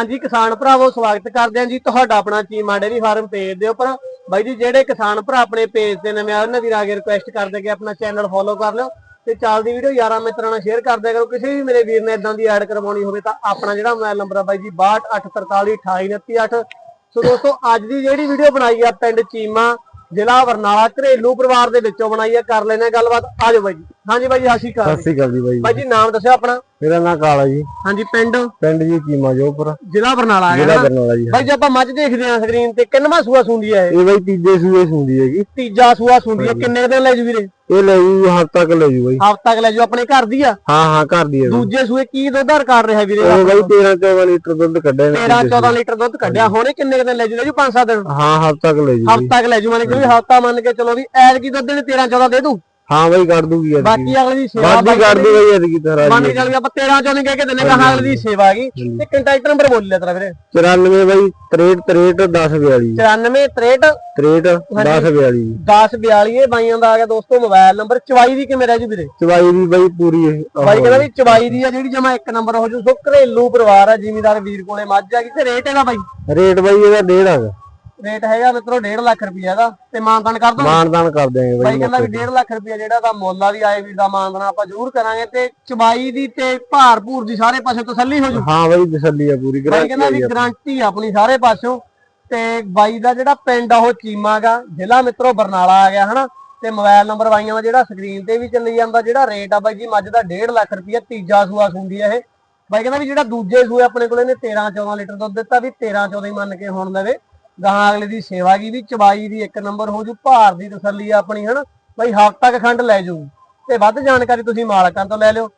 ਹਾਂਜੀ ਕਿਸਾਨ ਭਰਾਵੋ ਸਵਾਗਤ ਕਰਦੇ ਹਾਂ ਜੀ। ਤੁਹਾਡਾ ਆਪਣਾ ਚੀਮਾ ਡੇਰੀ ਫਾਰਮ ਪੇਜ ਦੇ ਉੱਪਰ। ਬਾਈ ਜੀ ਜਿਹੜੇ ਕਿਸਾਨ ਭਰਾ ਆਪਣੇ ਪੇਜ ਤੇ ਨਵੇਂ ਆਏ ਉਹਨਾਂ ਦੀ ਰਾਗੇ ਰਿਕੁਐਸਟ ਕਰਦੇ ਕਿ ਆਪਣਾ ਚੈਨਲ ਫੋਲੋ ਕਰ ਲਿਓ ਤੇ ਚੱਲਦੀ ਵੀਡੀਓ ਯਾਰਾਂ ਮਿੱਤਰਾਂ ਨਾਲ ਸ਼ੇਅਰ ਕਰ ਦਿਆ ਕਰੋ ਕਿਸੇ ਵੀ ਮੇਰੇ ਵੀਰ ਨੇ ਇਦਾਂ ਦੀ ਐਡ ਕਰਵਾਉਣੀ ਹੋਵੇ ਤਾਂ ਆਪਣਾ ਜਿਹੜਾ ਮੋਬਾਈਲ ਨੰਬਰ ਆ ਬਾਈ ਜੀ 6284482828 ਸੋ ਦੋਸਤੋ ਅੱਜ ਦੀ ਜਿਹੜੀ ਵੀਡੀਓ ਬਣਾਈ ਆ ਪਿੰਡ ਚੀਮਾ ਜ਼ਿਲ੍ਹਾ ਬਰਨਾਲਾ ਘਰੇਲੂ ਪਰਿਵਾਰ ਦੇ ਵਿੱਚੋਂ ਬਣਾਈ ਆ। ਕਰ ਲੈਣੇ ਗੱਲਬਾਤ। ਆਜੋ ਬਾਈ ਜੀ। ਹਾਂਜੀ ਬਾਈ ਜੀ ਸਤਿ ਸ਼੍ਰੀ ਅਕਾਲ। ਸਤਿ ਸ੍ਰੀ ਅਕਾਲ ਜੀ ਬਾਈ ਬਾਈ ਜੀ ਨਾਮ ਦੱਸਿਓ ਆਪਣਾ। ਮੇਰਾ ਨਾਮ ਕਾਲਾ ਜੀ। ਹਾਂਜੀ ਪਿੰਡ? ਪਿੰਡ ਜੀ ਕੀਮਾ ਜੋਪੁਰ ਜ਼ਿਲ੍ਹਾ ਬਰਨਾਲਾ ਆ ਜ਼ਿਲ੍ਹਾ? ਬਰਨਾਲਾ ਜੀ ਬਾਈ ਜੇ ਆਪਾਂ ਮੱਝ ਦੇਖਦੇ ਆਂ ਸਕਰੀਨ ਤੇ। ਕਿੰਨਵਾਂ ਸੂਆ ਸੁੰਦੀ ਹੈ ਇਹ? ਇਹ ਬਾਈ ਤੀਜੇ ਸੂਏ ਸੁੰਦੀ ਹੈਗੀ। ਤੀਜਾ ਸੂਆ ਸੁੰਦੀ ਹੈ। ਕਿੰਨੇ ਕੁ ਦਿਨ ਲੈ ਜੂ ਵੀਰੇ? ਇਹ ਲੈ ਜੂ ਹਫ਼ਤਾ ਕ ਲੈ ਜੂ ਬਾਈ। ਹਫ਼ਤਾ ਕੁ ਲੈ ਜੂ। ਆਪਣੇ ਘਰ ਦੀ ਆ? ਹਾਂ ਹਾਂ ਘਰ ਦੀ ਬਾਈ। ਦੂਜੇ ਸੂਏ ਕੀ ਦੁੱਧ ਰਿਕਾਰਡ ਰਿਹਾ ਵੀਰੇ? ਉਹ ਬਾਈ 13 14 ਲੀਟਰ ਦੁੱਧ ਕੱਢਿਆ ਨੇ 13 14 ਲੀਟਰ ਦੁੱਧ ਕੱਢਿਆ। ਹੁਣੇ ਕਿੰਨੇ ਕੁ ਦਿਨ ਲੈ ਜੂ? ਲੈ ਜੂ 5-7 ਦਿਨ। ਹਾਂ ਹਫ਼ਤਾ ਕ ਲੈ ਜੂ। ਹਫ਼ਤਾ ਕੁ ਲੈ ਜੂ। ਮੰਨ ਕੇ ਹਫ਼ਤਾ ਮੰਨ ਕੇ ਚਲੋ ਵੀ ਐਡ ਕੀ ਦੁੱਧ ਨੇ 13 14 ਦੇ ਦੂ। ਹਾਂ ਬਾਈ ਕੱਢ ਦੂਗੀ ਐਤਕੀ। ਬਾਕੀ ਅਗਲੇ ਦੀ ਸੇਵਾ ਬਾਕੀ ਕੱਢ ਦੂ ਬਾਈ ਐਤਕੀ ਤਰ੍ਹਾਂ ਮੰਨ ਕੇ ਚੱਲ ਵੀ ਆਪਾਂ 13 14 ਕਹਿ ਕੇ ਦਿੰਨੇ ਕਹਾ ਅਗਲੇ ਦੀ ਸੇਵਾ ਹੈਗੀ। ਤੇ ਕੰਟੈਕਟ ਨੰਬਰ ਬੋਲ ਲਿਆ ਤੇਰਾ ਵੀਰੇ। 94 ਬਾਈ 63 63 10 42 94 63 63 10 42 10 42 ਇਹ ਬਾਈਆਂ ਦਾ ਆ ਗਿਆ ਦੋਸਤੋ ਮੋਬਾਈਲ ਨੰਬਰ ਚਵਾਈ ਦੀ ਕਿਵੇਂ ਰਹਿ ਜੂ ਵੀਰੇ? ਚਵਾਈ ਵੀ ਬਾਈ ਪੂਰੀ ਬਾਈ ਕਹਿੰਦਾ ਵੀ ਚਵਾਈ ਦੀ ਆ ਜਿਹੜੀ ਜਮਾ ਇੱਕ ਨੰਬਰ ਹੋ ਜੂ। ਸੋ ਘਰੇਲੂ ਪਰਿਵਾਰ ਆ ਜ਼ਿਮੀਦਾਰ ਵੀਰ ਕੋਲੇ ਮੱਝ ਆ ਗਈ ਤੇ ਰੇਟ ਇਹਦਾ ਬਾਈ? ਰੇਟ ਬਾਈ ਇਹਦਾ ਡੇਢ ਹੈਗਾ ਰੇਟ ਹੈਗਾ ਮਿੱਤਰੋ 1.5 ਲੱਖ ਰੁਪਈਆ ਦਾ ਤੇ ਮਾਨਦਾਨ ਕਰ ਦੋ ਮਾਨਦਾਨ ਕਰ ਦਿਆਂਗੇ ਬਾਈ ਬਾਈ ਕਹਿੰਦਾ ਵੀ 1.5 ਲੱਖ ਰੁਪਈਆ ਜਿਹੜਾ ਦਾ ਮੁੱਲ ਆ ਵੀ ਆਏ ਵੀਰ ਦਾ ਮਾਨਦਾਨ ਆਪਾਂ ਜ਼ਰੂਰ ਕਰਾਂਗੇ ਤੇ ਚਵਾਈ ਦੀ ਤੇ ਭਾਰ ਭੂਰ ਦੀ ਸਾਰੇ ਪਾਸੇ ਤਸੱਲੀ ਹੋ ਜੂ। ਹਾਂ ਬਾਈ ਤਸੱਲੀ ਆ ਪੂਰੀ ਬਾਈ ਕਹਿੰਦਾ ਵੀ ਗਰੰਟੀ ਗਾਰੰਟੀ ਆਪਣੀ ਸਾਰੇ ਪਾਸਿਓਂ। ਤੇ ਬਾਈ ਦਾ ਜਿਹੜਾ ਪਿੰਡ ਆ ਉਹ ਚੀਮਾਗਾ ਜ਼ਿਲ੍ਹਾ ਮਿੱਤਰੋ ਬਰਨਾਲਾ ਆ ਗਿਆ ਹਨਾ? ਤੇ ਮੋਬਾਈਲ ਨੰਬਰ ਬਾਈਆਂ ਦਾ ਜਿਹੜਾ ਸਕਰੀਨ ਤੇ ਵੀ ਚੱਲੀ ਜਾਂਦਾ ਜਿਹੜਾ ਰੇਟ ਆ ਬਾਈ ਜੀ ਮੱਝ ਦਾ 1.5 ਲੱਖ ਰੁਪਈਆ ਤੀਜਾ ਸੂਆ ਸੁੰਦੀ ਆ ਇਹ। ਬਾਈ ਕਹਿੰਦਾ ਵੀ ਜਿਹੜਾ ਦੂਜੇ ਸੂਏ ਆਪਣੇ ਕੋਲੇ ਨੇ 13 14 ਲੀਟਰ ਦੁੱਧ ਦਿੱਤਾ ਵੀ 13 14 ਹੀ ਮੰਨ ਕੇ ਹੁਣ ਲਵੇ। ਗਾਹਾਂ ਅਗਲੇ ਦੀ ਸੇਵਾ ਕੀ ਵੀ ਚਬਾਈ ਦੀ, ਇੱਕ ਨੰਬਰ ਹੋ ਜੂ, ਭਾਰ ਦੀ ਤਸੱਲੀ ਆਪਣੀ, ਹਨਾ? ਬਈ ਹਫ਼ਤਾ ਕੁ ਖੰਡ ਲੈ ਜੂ। ਤੇ ਵੱਧ ਜਾਣਕਾਰੀ ਤੁਸੀਂ ਮਾਲਕਾਂ ਤੋਂ ਲੈ ਲਿਓ।